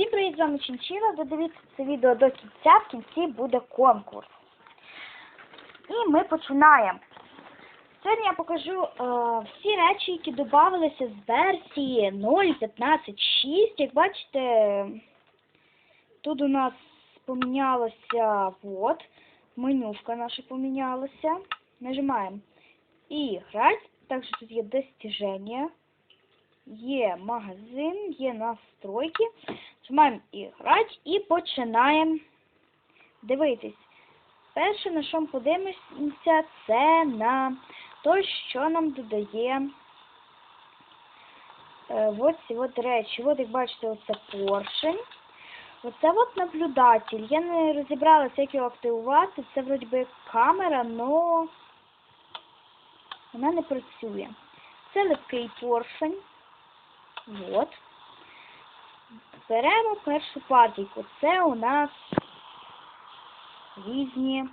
Всім привіт, з вами Чинчина. Додивіться це відео до кінця, в кінці буде конкурс. І ми починаємо. Сьогодні я покажу е, всі речі, які додавалися з версії 0.15.6. Як бачите, тут у нас помінялося вот, менюшка наша помінялася. Нажимаємо «Іграть». Також тут є достіження. Є магазин, є настройки. Нажимаємо «Іграть» і починаємо дивитись. Перше, на що ми подивимося, це на те, що нам додає е, от ці от речі. От, як бачите, оце поршень. Оце от наблюдатель. Я не розібралася, як його активувати. Це вроді би камера, але вона не працює. Це липкий поршень. От. Беремо першу партійку. Це у нас різні.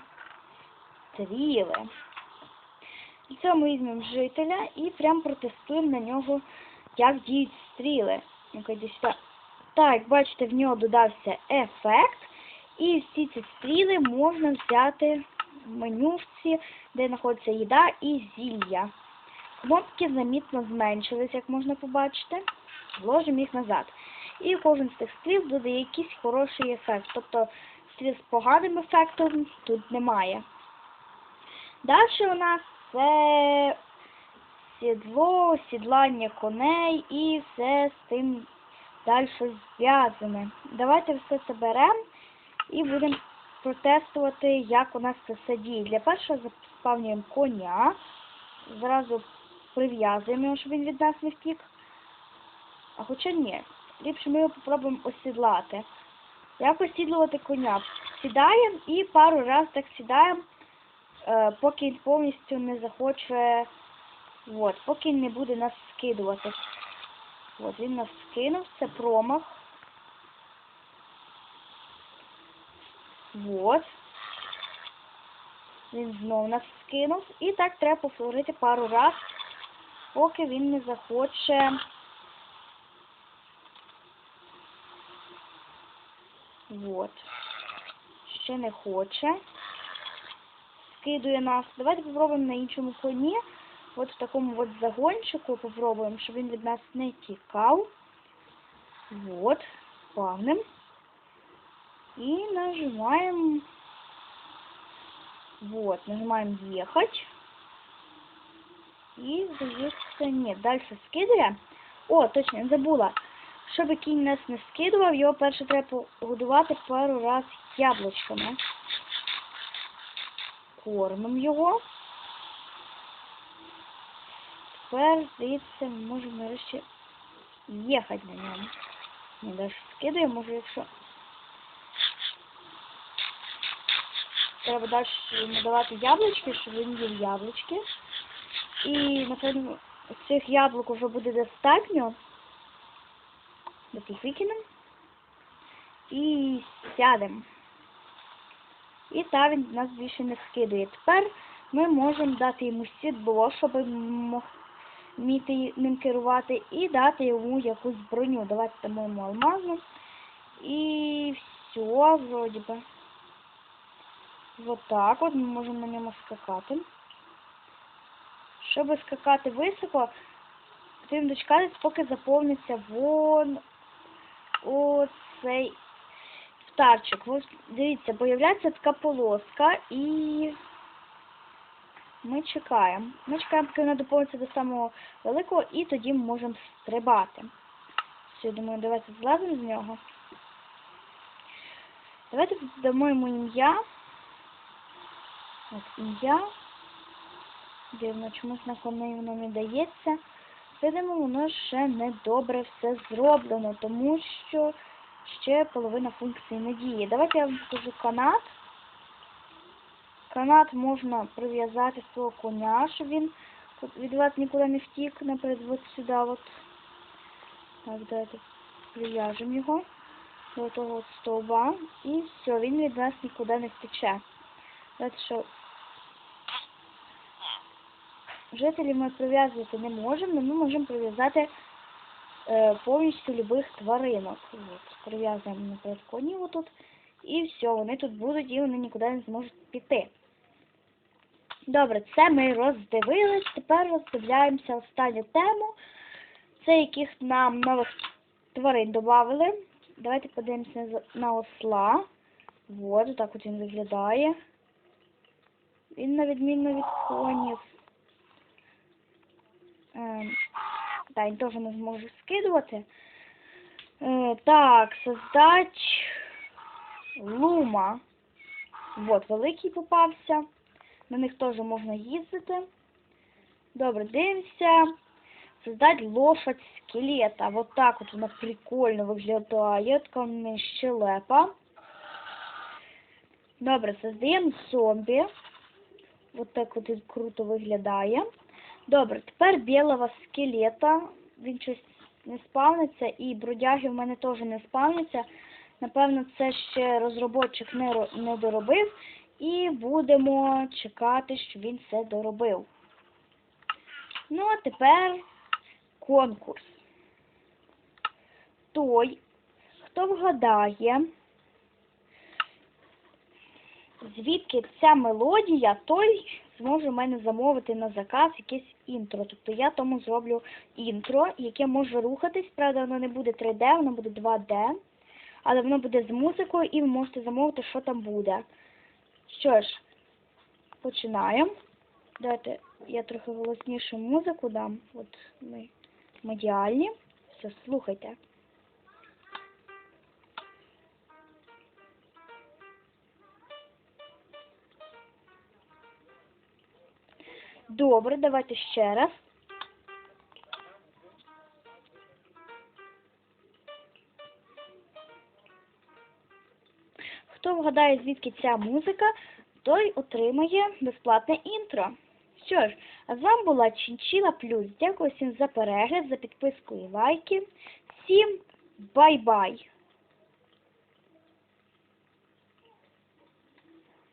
Для цього ми візьмемо жителя і прям протестуємо на нього, як діють стріли. Так, бачите, в нього додався ефект. І всі ці стріли можна взяти в менюшці, де знаходиться їда і зілля. Кнопки замітно зменшились, як можна побачити. Вложимо їх назад. І кожен з цих стріл додає якийсь хороший ефект. Тобто стріл з поганим ефектом тут немає. Далі у нас це сідло, сідлання коней і все з тим далі зв'язане. Давайте все це беремо і будемо протестувати, як у нас це все діє. Для першого заспавнюємо коня, зразу прив'язуємо щоб він від нас не втік. А хоча ні, ліпше ми його попробуємо осідлати. Як осідлувати коня? Сідаємо і пару разів так сідаємо, е, поки він повністю не захоче, от, поки він не буде нас скидувати. От, він нас скинув, це промах. От. Він знову нас скинув. І так треба повторити пару разів, поки він не захоче. Вот. Ще не хоче. Скидує нас. Давайте попробуємо на іншому коні. От в такому от загончику попробуємо, щоб він від нас не тікав. Вот. Спавним. І нажимаємо. Вот. Нажимаємо «Ехать». І, здається, ні. Далі скидує. О, точно, я забула. Щоб кінь нас не скидував, його перше треба погодувати пару раз яблучками. Кормимо його. Тепер, здається, можемо нарешті їхати на ньому. Не далі скидує, може, якщо... Треба далі йому давати яблучки, щоб він їв яблучки. І, напевно, цих яблук вже буде достатньо. Таких викинемо. І сядемо. І та він нас більше не скидує. Тепер ми можемо дати йому сідло, щоб вміти ним керувати, і дати йому якусь броню. Давайте дамо йому алмазну. І все, вроді би. Вот так от ми можемо на ньому скакати. Щоб скакати високо, потрібно дочекатися, поки заповниться вон оцей втарчик. Ось дивіться, появляється така полоска і ми чекаємо. Ми чекаємо, поки вона доповниться до самого великого і тоді ми можемо стрибати. Все, думаю, давайте злазимо з нього. Давайте дамо йому ім'я. От ім'я. Дивно, чомусь на коней воно не дається. Видимо, воно ще не добре все зроблено, тому що ще половина функції не діє. Давайте я вам покажу канат. Канат можна прив'язати свого коня, щоб він від вас нікуди не втік, наприклад, от сюди. От. Так, давайте прив'яжемо його до того стовба. І все, він від нас нікуди не втече. Давайте що Жителів ми прив'язувати не можемо, але ми можемо прив'язати е, повністю любих тваринок. От, прив'язуємо наприклад конів отут. І все, вони тут будуть і вони нікуди не зможуть піти. Добре, це ми роздивились. Тепер роздивляємося останню тему. Це яких нам нових тварин додали. Давайте подивимося на- осла. Вот, так от він виглядає. Він на відміну від конів. Ем, так, він теж не зможу скидувати. Е, так, создать лума. Вот, великий попався. На них теж можна їздити. Добре, дивимося. Создать лошадь скелета. Вот так от вона прикольно виглядає. Така в неї щелепа. Добре, создаємо зомбі. Вот так от він круто виглядає. Добре, тепер білого скелета. Він щось не спавниться, і бродяги в мене теж не спавняться. Напевно, це ще розробочик не, не доробив. І будемо чекати, що він все доробив. Ну, а тепер конкурс. Той, хто вгадає, звідки ця мелодія, той зможе в мене замовити на заказ якесь інтро. Тобто я тому зроблю інтро, яке може рухатись. Правда, воно не буде 3D, воно буде 2D. Але воно буде з музикою і ви можете замовити, що там буде. Що ж, починаємо. Давайте я трохи голоснішу музику дам. От ми медіальні. Все, слухайте. Добре, давайте ще раз. Хто вгадає, звідки ця музика, той отримає безплатне інтро. Що ж, а з вами була Чинчила Плюс. Дякую всім за перегляд, за підписку і лайки. Всім бай-бай!